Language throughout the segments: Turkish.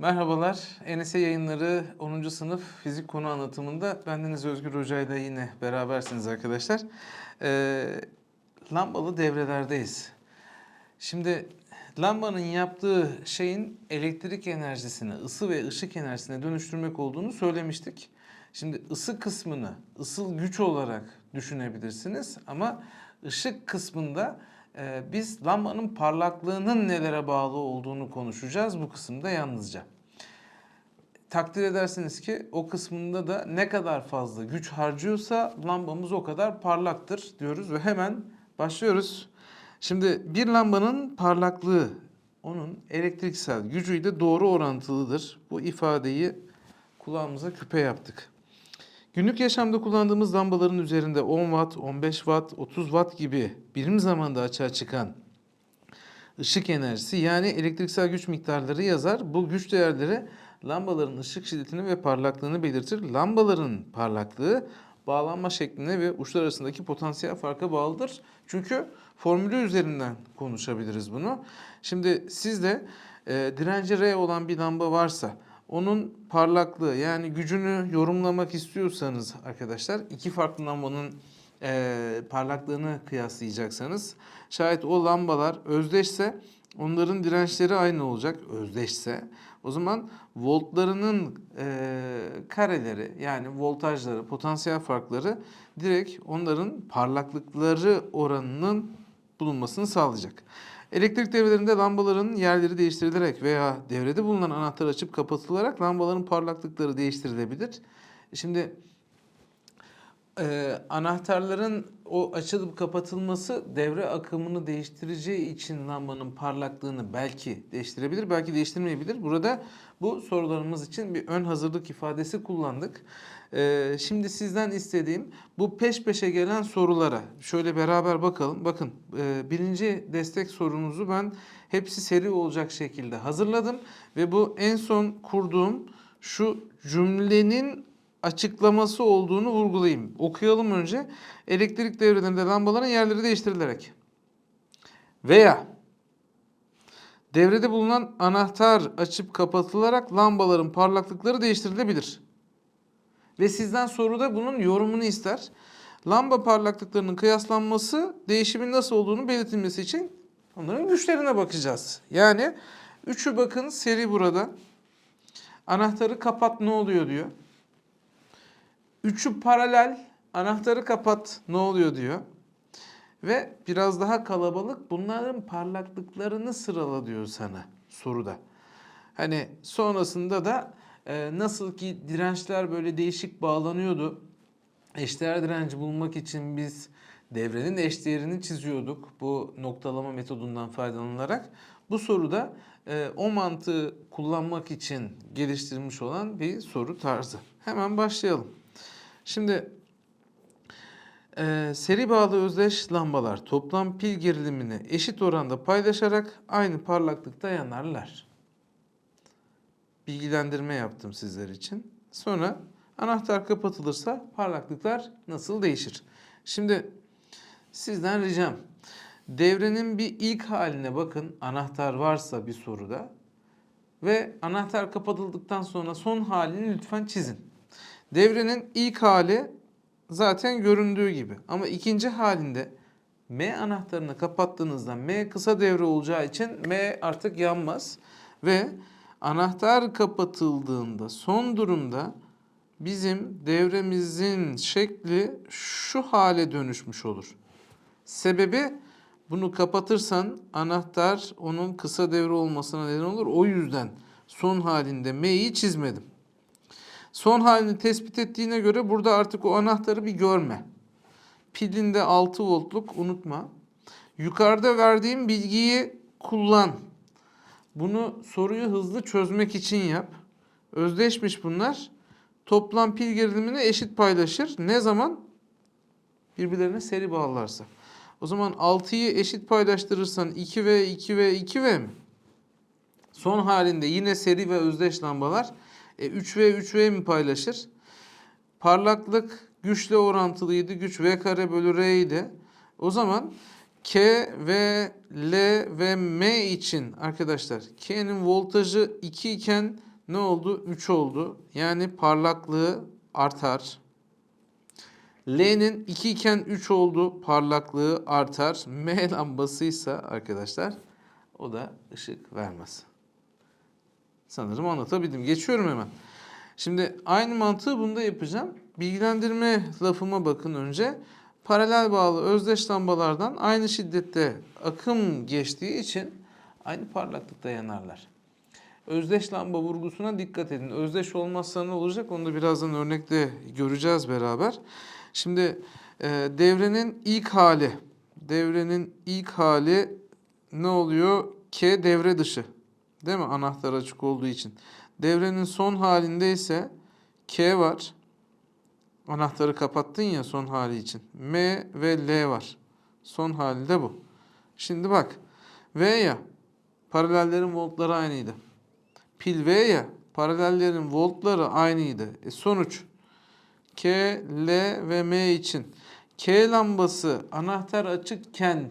Merhabalar. Enese Yayınları 10. sınıf fizik konu anlatımında bendeniz Özgür Hoca ile yine berabersiniz arkadaşlar. Ee, lambalı devrelerdeyiz. Şimdi lambanın yaptığı şeyin elektrik enerjisini ısı ve ışık enerjisine dönüştürmek olduğunu söylemiştik. Şimdi ısı kısmını ısıl güç olarak düşünebilirsiniz ama ışık kısmında e, biz lambanın parlaklığının nelere bağlı olduğunu konuşacağız bu kısımda yalnızca. Takdir edersiniz ki o kısmında da ne kadar fazla güç harcıyorsa lambamız o kadar parlaktır diyoruz ve hemen başlıyoruz. Şimdi bir lambanın parlaklığı onun elektriksel gücüyle doğru orantılıdır. Bu ifadeyi kulağımıza küpe yaptık. Günlük yaşamda kullandığımız lambaların üzerinde 10 watt, 15 watt, 30 watt gibi birim zamanda açığa çıkan ışık enerjisi yani elektriksel güç miktarları yazar. Bu güç değerleri lambaların ışık şiddetini ve parlaklığını belirtir. Lambaların parlaklığı bağlanma şekline ve uçlar arasındaki potansiyel farka bağlıdır. Çünkü formülü üzerinden konuşabiliriz bunu. Şimdi sizde e, direnci R olan bir lamba varsa onun parlaklığı yani gücünü yorumlamak istiyorsanız arkadaşlar iki farklı lambanın e, parlaklığını kıyaslayacaksanız şayet o lambalar özdeşse onların dirençleri aynı olacak özdeşse. O zaman voltlarının e, kareleri yani voltajları, potansiyel farkları direkt onların parlaklıkları oranının bulunmasını sağlayacak. Elektrik devrelerinde lambaların yerleri değiştirilerek veya devrede bulunan anahtar açıp kapatılarak lambaların parlaklıkları değiştirilebilir. Şimdi e, anahtarların o açılıp kapatılması devre akımını değiştireceği için lambanın parlaklığını belki değiştirebilir, belki değiştirmeyebilir. Burada bu sorularımız için bir ön hazırlık ifadesi kullandık. E, şimdi sizden istediğim bu peş peşe gelen sorulara şöyle beraber bakalım. Bakın e, birinci destek sorunuzu ben hepsi seri olacak şekilde hazırladım ve bu en son kurduğum şu cümlenin açıklaması olduğunu vurgulayayım. Okuyalım önce. Elektrik devrelerinde lambaların yerleri değiştirilerek veya devrede bulunan anahtar açıp kapatılarak lambaların parlaklıkları değiştirilebilir. Ve sizden soruda bunun yorumunu ister. Lamba parlaklıklarının kıyaslanması değişimin nasıl olduğunu belirtilmesi için onların güçlerine bakacağız. Yani üçü bakın seri burada. Anahtarı kapat ne oluyor diyor. Üçü paralel anahtarı kapat ne oluyor diyor. Ve biraz daha kalabalık bunların parlaklıklarını sırala diyor sana soruda. Hani sonrasında da e, nasıl ki dirençler böyle değişik bağlanıyordu. Eşdeğer direnci bulmak için biz devrenin eşdeğerini çiziyorduk bu noktalama metodundan faydalanarak. Bu soruda e, o mantığı kullanmak için geliştirilmiş olan bir soru tarzı. Hemen başlayalım. Şimdi e, seri bağlı özdeş lambalar toplam pil gerilimini eşit oranda paylaşarak aynı parlaklıkta yanarlar. Bilgilendirme yaptım sizler için. Sonra anahtar kapatılırsa parlaklıklar nasıl değişir? Şimdi sizden ricam devrenin bir ilk haline bakın anahtar varsa bir soruda ve anahtar kapatıldıktan sonra son halini lütfen çizin. Devrenin ilk hali zaten göründüğü gibi ama ikinci halinde M anahtarını kapattığınızda M kısa devre olacağı için M artık yanmaz ve anahtar kapatıldığında son durumda bizim devremizin şekli şu hale dönüşmüş olur. Sebebi bunu kapatırsan anahtar onun kısa devre olmasına neden olur. O yüzden son halinde M'yi çizmedim. Son halini tespit ettiğine göre burada artık o anahtarı bir görme. Pilinde 6 voltluk unutma. Yukarıda verdiğim bilgiyi kullan. Bunu soruyu hızlı çözmek için yap. Özdeşmiş bunlar. Toplam pil gerilimini eşit paylaşır. Ne zaman? Birbirlerine seri bağlarsa. O zaman 6'yı eşit paylaştırırsan 2V, 2V, 2V mi? Son halinde yine seri ve özdeş lambalar e, 3V 3V mi paylaşır? Parlaklık güçle orantılıydı. Güç V kare bölü R idi. O zaman K, V, L ve M için arkadaşlar K'nin voltajı 2 iken ne oldu? 3 oldu. Yani parlaklığı artar. L'nin 2 iken 3 oldu. Parlaklığı artar. M lambasıysa arkadaşlar o da ışık vermez. Sanırım anlatabildim. Geçiyorum hemen. Şimdi aynı mantığı bunda yapacağım. Bilgilendirme lafıma bakın önce. Paralel bağlı özdeş lambalardan aynı şiddette akım geçtiği için aynı parlaklıkta yanarlar. Özdeş lamba vurgusuna dikkat edin. Özdeş olmazsa ne olacak onu da birazdan örnekte göreceğiz beraber. Şimdi e, devrenin ilk hali, devrenin ilk hali ne oluyor? K devre dışı. Değil mi? Anahtar açık olduğu için. Devrenin son halinde ise K var. Anahtarı kapattın ya son hali için. M ve L var. Son hali de bu. Şimdi bak. V ya. Paralellerin voltları aynıydı. Pil V ya. Paralellerin voltları aynıydı. E sonuç. K, L ve M için. K lambası anahtar açıkken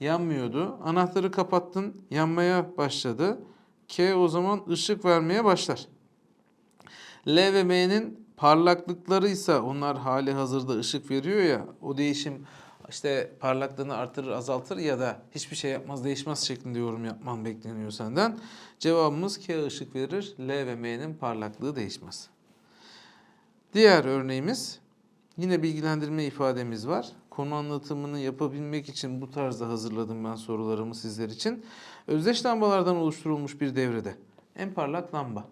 yanmıyordu. Anahtarı kapattın yanmaya başladı. K o zaman ışık vermeye başlar. L ve M'nin parlaklıkları ise onlar hali hazırda ışık veriyor ya o değişim işte parlaklığını artırır azaltır ya da hiçbir şey yapmaz değişmez şeklinde yorum yapman bekleniyor senden. Cevabımız K ışık verir. L ve M'nin parlaklığı değişmez. Diğer örneğimiz yine bilgilendirme ifademiz var. Konu anlatımını yapabilmek için bu tarzda hazırladım ben sorularımı sizler için. Özdeş lambalardan oluşturulmuş bir devrede en parlak lamba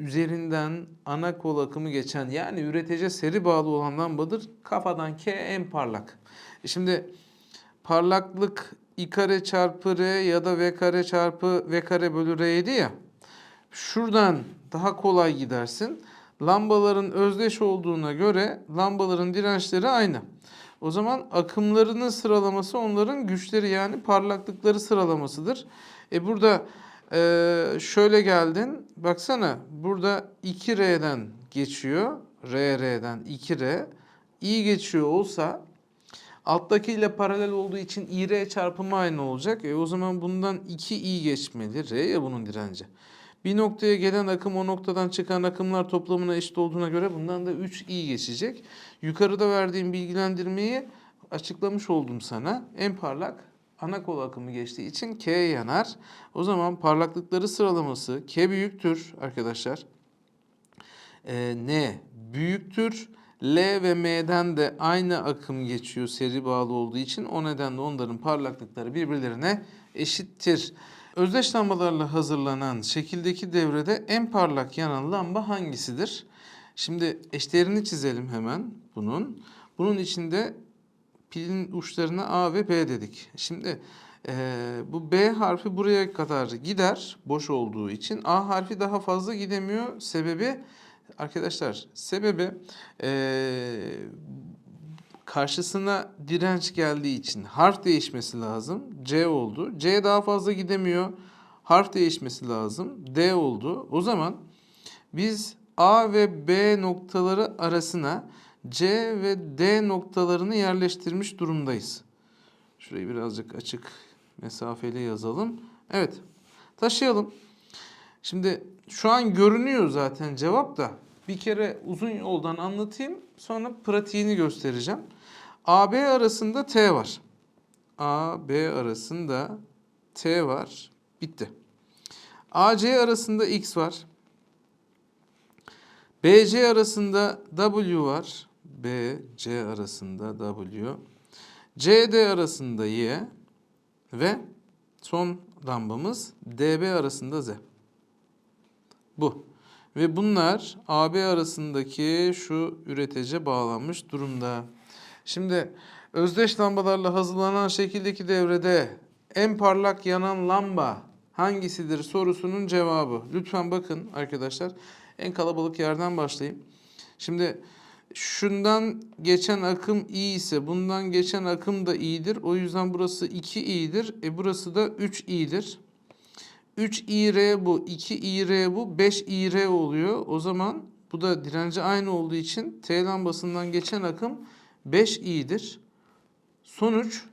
üzerinden ana kol akımı geçen yani üretece seri bağlı olan lambadır. Kafadan K en parlak. E Şimdi parlaklık I kare çarpı R ya da V kare çarpı V kare bölü R'ydi ya. Şuradan daha kolay gidersin. Lambaların özdeş olduğuna göre lambaların dirençleri aynı. O zaman akımlarının sıralaması onların güçleri yani parlaklıkları sıralamasıdır. E burada ee, şöyle geldin. Baksana burada 2R'den geçiyor. RR'den 2R. i geçiyor olsa alttaki ile paralel olduğu için IR çarpımı aynı olacak. E o zaman bundan 2i geçmeli. R ya bunun direnci. Bir noktaya gelen akım o noktadan çıkan akımlar toplamına eşit olduğuna göre bundan da 3i geçecek. Yukarıda verdiğim bilgilendirmeyi açıklamış oldum sana. En parlak ana kol akımı geçtiği için K yanar. O zaman parlaklıkları sıralaması K büyüktür arkadaşlar. Ee, N büyüktür. L ve M'den de aynı akım geçiyor seri bağlı olduğu için o nedenle onların parlaklıkları birbirlerine eşittir. Özdeş lambalarla hazırlanan şekildeki devrede en parlak yanan lamba hangisidir? Şimdi eşdeğerini çizelim hemen bunun. Bunun içinde pilin uçlarına A ve B dedik. Şimdi e, bu B harfi buraya kadar gider boş olduğu için. A harfi daha fazla gidemiyor. Sebebi arkadaşlar sebebi e, karşısına direnç geldiği için harf değişmesi lazım. C oldu. C daha fazla gidemiyor. Harf değişmesi lazım. D oldu. O zaman biz A ve B noktaları arasına C ve D noktalarını yerleştirmiş durumdayız. Şurayı birazcık açık mesafeli yazalım. Evet. Taşıyalım. Şimdi şu an görünüyor zaten cevap da. Bir kere uzun yoldan anlatayım. Sonra pratiğini göstereceğim. AB arasında T var. AB arasında T var. Bitti. AC arasında X var. BC arasında W var. B, C arasında W. CD arasında Y. Ve son lambamız DB arasında Z. Bu. Ve bunlar AB arasındaki şu üretece bağlanmış durumda. Şimdi özdeş lambalarla hazırlanan şekildeki devrede en parlak yanan lamba hangisidir sorusunun cevabı. Lütfen bakın arkadaşlar. En kalabalık yerden başlayayım. Şimdi şundan geçen akım i ise bundan geçen akım da i'dir. O yüzden burası 2 i'dir. E burası da 3 i'dir. 3 ir bu, 2 ir bu, 5 ir oluyor. O zaman bu da direnci aynı olduğu için T lambasından geçen akım 5 i'dir. Sonuç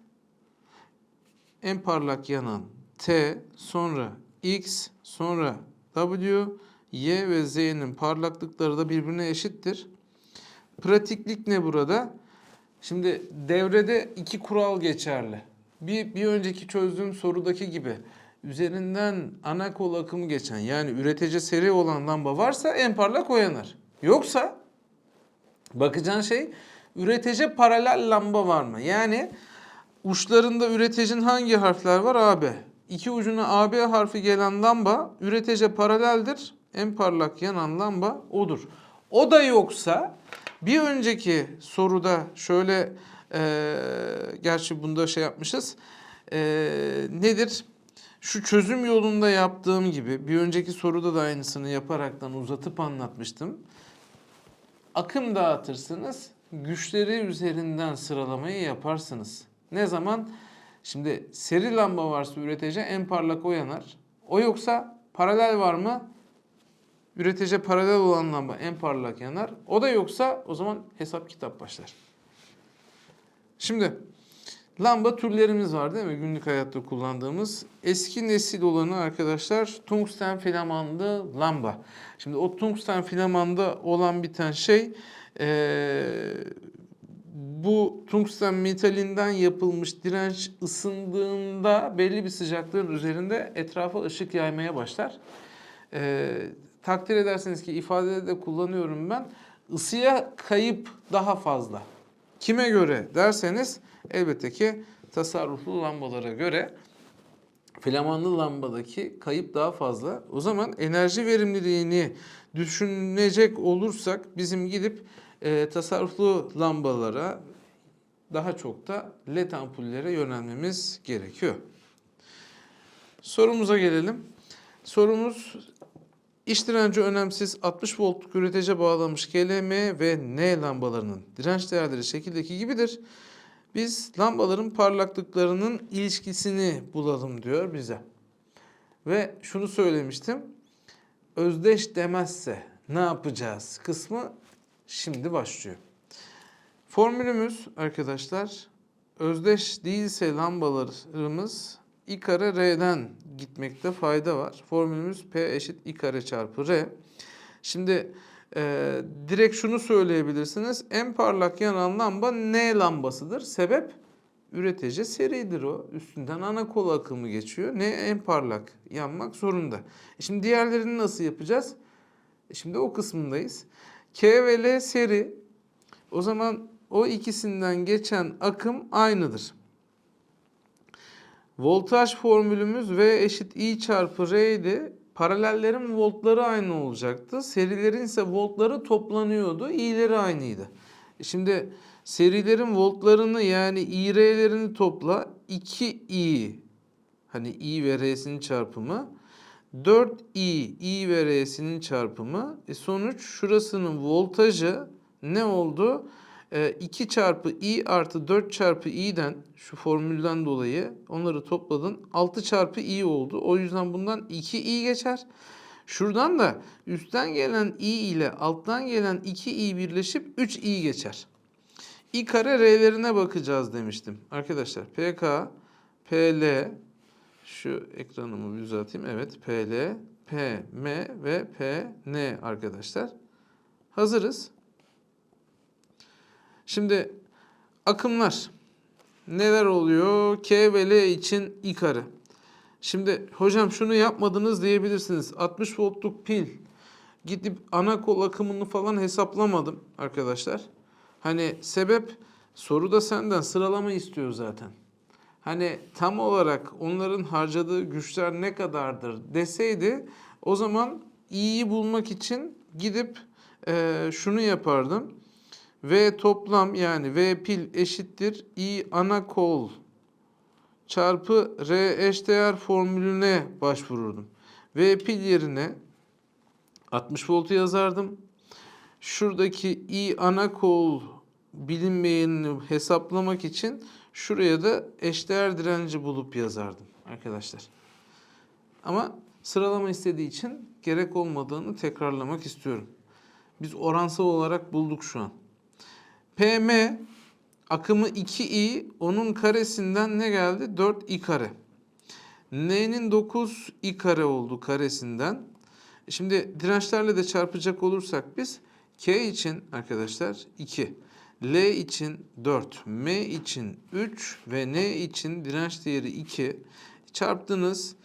en parlak yanan T, sonra X sonra W, Y ve Z'nin parlaklıkları da birbirine eşittir. Pratiklik ne burada? Şimdi devrede iki kural geçerli. Bir, bir önceki çözdüğüm sorudaki gibi üzerinden ana kol akımı geçen yani üretici seri olan lamba varsa en parlak o. Yoksa bakacağın şey üretici paralel lamba var mı? Yani uçlarında üreticinin hangi harfler var? AB. İki ucuna AB harfi gelen lamba üretici paraleldir. En parlak yanan lamba odur. O da yoksa bir önceki soruda şöyle e, gerçi bunda şey yapmışız. E, nedir? Şu çözüm yolunda yaptığım gibi bir önceki soruda da aynısını yaparaktan uzatıp anlatmıştım. Akım dağıtırsınız, güçleri üzerinden sıralamayı yaparsınız. Ne zaman? Şimdi seri lamba varsa üretici en parlak o yanar. O yoksa paralel var mı? Üretici paralel olan lamba en parlak yanar. O da yoksa o zaman hesap kitap başlar. Şimdi lamba türlerimiz var değil mi? Günlük hayatta kullandığımız. Eski nesil olanı arkadaşlar tungsten filamanlı lamba. Şimdi o tungsten filamanda olan biten şey eee, bu tungsten metalinden yapılmış direnç ısındığında belli bir sıcaklığın üzerinde etrafa ışık yaymaya başlar. Eee, takdir ederseniz ki ifadede de kullanıyorum ben. Isıya kayıp daha fazla. Kime göre derseniz elbette ki tasarruflu lambalara göre flamanlı lambadaki kayıp daha fazla. O zaman enerji verimliliğini düşünecek olursak bizim gidip e, tasarruflu lambalara daha çok da led ampullere yönelmemiz gerekiyor. Sorumuza gelelim. Sorumuz iş direnci önemsiz 60 voltluk üretece bağlanmış GLM ve N lambalarının direnç değerleri şekildeki gibidir. Biz lambaların parlaklıklarının ilişkisini bulalım diyor bize. Ve şunu söylemiştim. Özdeş demezse ne yapacağız kısmı şimdi başlıyor. Formülümüz arkadaşlar özdeş değilse lambalarımız i kare r'den gitmekte fayda var. Formülümüz p eşit i kare çarpı r. Şimdi e, direkt şunu söyleyebilirsiniz. En parlak yanan lamba N lambasıdır. Sebep üretici seridir o. Üstünden ana kol akımı geçiyor. Ne en parlak yanmak zorunda. E şimdi diğerlerini nasıl yapacağız? E şimdi o kısmındayız. K ve L seri. O zaman o ikisinden geçen akım aynıdır. Voltaj formülümüz V eşit I çarpı R idi. Paralellerin voltları aynı olacaktı. Serilerin ise voltları toplanıyordu. i'leri aynıydı. Şimdi serilerin voltlarını yani i'r'lerini topla. 2i hani i ve r'sinin çarpımı. 4i i ve r'sinin çarpımı. E sonuç şurasının voltajı ne oldu? 2 çarpı i artı 4 çarpı i'den şu formülden dolayı onları topladın. 6 çarpı i oldu. O yüzden bundan 2 i geçer. Şuradan da üstten gelen i ile alttan gelen 2 i birleşip 3 i geçer. i kare r'lerine bakacağız demiştim. Arkadaşlar pk, pl şu ekranımı düzelteyim. Evet pl, pm ve pn arkadaşlar. Hazırız. Şimdi akımlar neler oluyor? K ve L için I kare. Şimdi hocam şunu yapmadınız diyebilirsiniz. 60 voltluk pil gidip ana kol akımını falan hesaplamadım arkadaşlar. Hani sebep soruda senden sıralama istiyor zaten. Hani tam olarak onların harcadığı güçler ne kadardır deseydi o zaman i'yi bulmak için gidip eee, şunu yapardım. V toplam yani V pil eşittir I ana kol çarpı R eşdeğer formülüne başvururdum. V pil yerine 60 voltu yazardım. Şuradaki I ana kol bilinmeyenini hesaplamak için şuraya da eşdeğer direnci bulup yazardım arkadaşlar. Ama sıralama istediği için gerek olmadığını tekrarlamak istiyorum. Biz oransal olarak bulduk şu an. PM akımı 2i onun karesinden ne geldi? 4i kare. N'nin 9 i kare oldu karesinden. Şimdi dirençlerle de çarpacak olursak biz K için arkadaşlar 2, L için 4, M için 3 ve N için direnç değeri 2. Çarptınız.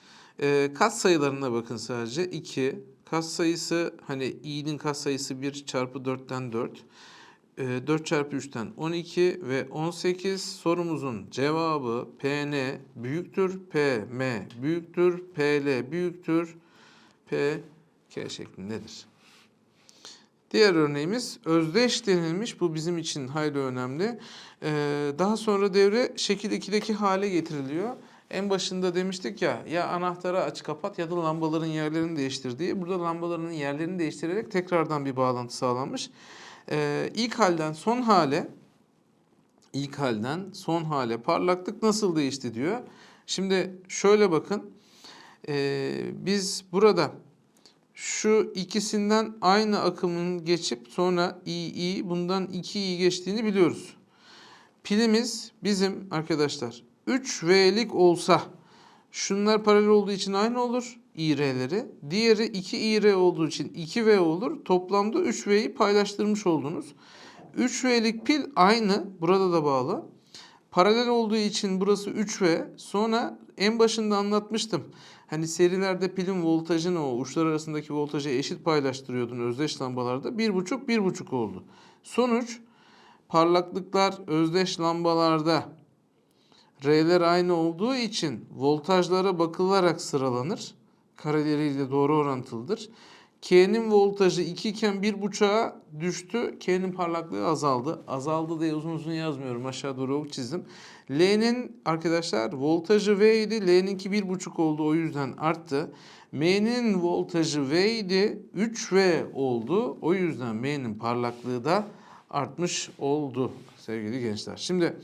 E, kat sayılarına bakın sadece 2. Kat sayısı hani i'nin kat sayısı 1 çarpı 4'ten 4. E, 4 çarpı 3'ten 12 ve 18 sorumuzun cevabı PN büyüktür PM büyüktür PL büyüktür PK şeklindedir. Diğer örneğimiz özdeş denilmiş. Bu bizim için hayli önemli. Ee, daha sonra devre şekil 2'deki hale getiriliyor. En başında demiştik ya ya anahtarı aç kapat ya da lambaların yerlerini değiştir diye. Burada lambaların yerlerini değiştirerek tekrardan bir bağlantı sağlanmış. Ee, ilk halden son hale ilk halden son hale parlaklık nasıl değişti diyor. Şimdi şöyle bakın. Ee, biz burada şu ikisinden aynı akımın geçip sonra II bundan 2i geçtiğini biliyoruz. Pilimiz bizim arkadaşlar 3V'lik olsa şunlar paralel olduğu için aynı olur İR'leri. Diğeri 2İR olduğu için 2V olur. Toplamda 3V'yi paylaştırmış oldunuz. 3V'lik pil aynı. Burada da bağlı. Paralel olduğu için burası 3V. Sonra en başında anlatmıştım. Hani serilerde pilin voltajını o uçlar arasındaki voltajı eşit paylaştırıyordun özdeş lambalarda. 1,5 1,5 oldu. Sonuç parlaklıklar özdeş lambalarda R'ler aynı olduğu için voltajlara bakılarak sıralanır. Kareleriyle doğru orantılıdır. K'nin voltajı 2 iken 1.5'a düştü. K'nin parlaklığı azaldı. Azaldı diye uzun uzun yazmıyorum. Aşağı doğru çizdim. L'nin arkadaşlar voltajı V idi. L'ninki 1.5 oldu. O yüzden arttı. M'nin voltajı V idi. 3V oldu. O yüzden M'nin parlaklığı da artmış oldu sevgili gençler. Şimdi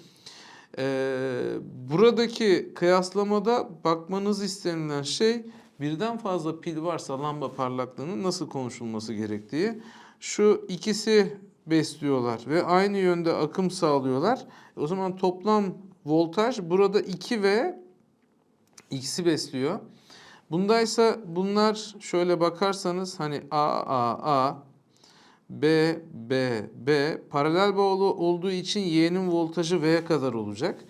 ee, buradaki kıyaslamada bakmanız istenilen şey birden fazla pil varsa lamba parlaklığının nasıl konuşulması gerektiği. Şu ikisi besliyorlar ve aynı yönde akım sağlıyorlar. O zaman toplam voltaj burada 2 ve x'i besliyor. Bundaysa bunlar şöyle bakarsanız hani A A A B, B, B paralel bağlı olduğu için Y'nin voltajı V'ye kadar olacak.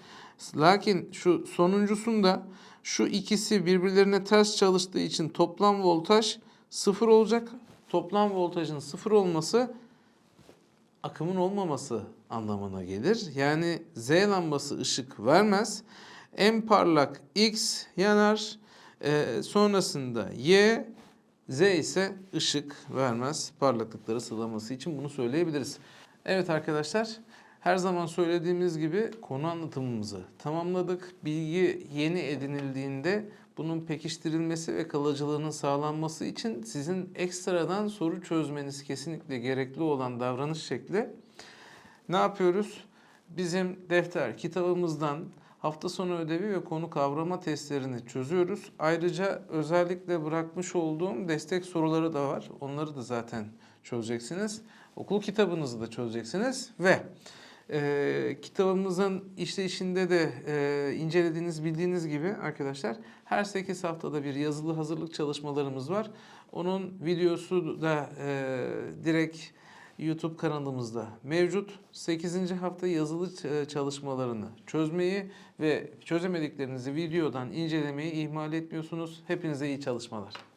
Lakin şu sonuncusunda şu ikisi birbirlerine ters çalıştığı için toplam voltaj sıfır olacak. Toplam voltajın sıfır olması akımın olmaması anlamına gelir. Yani Z lambası ışık vermez. En parlak X yanar. Ee, sonrasında Y Z ise ışık vermez. Parlaklıkları sıralaması için bunu söyleyebiliriz. Evet arkadaşlar her zaman söylediğimiz gibi konu anlatımımızı tamamladık. Bilgi yeni edinildiğinde bunun pekiştirilmesi ve kalıcılığının sağlanması için sizin ekstradan soru çözmeniz kesinlikle gerekli olan davranış şekli. Ne yapıyoruz? Bizim defter kitabımızdan hafta sonu ödevi ve konu kavrama testlerini çözüyoruz. Ayrıca özellikle bırakmış olduğum destek soruları da var. Onları da zaten çözeceksiniz. Okul kitabınızı da çözeceksiniz ve e, kitabımızın işleyişinde de e, incelediğiniz bildiğiniz gibi arkadaşlar her 8 haftada bir yazılı hazırlık çalışmalarımız var. Onun videosu da e, direkt YouTube kanalımızda mevcut. 8. hafta yazılı çalışmalarını çözmeyi ve çözemediklerinizi videodan incelemeyi ihmal etmiyorsunuz. Hepinize iyi çalışmalar.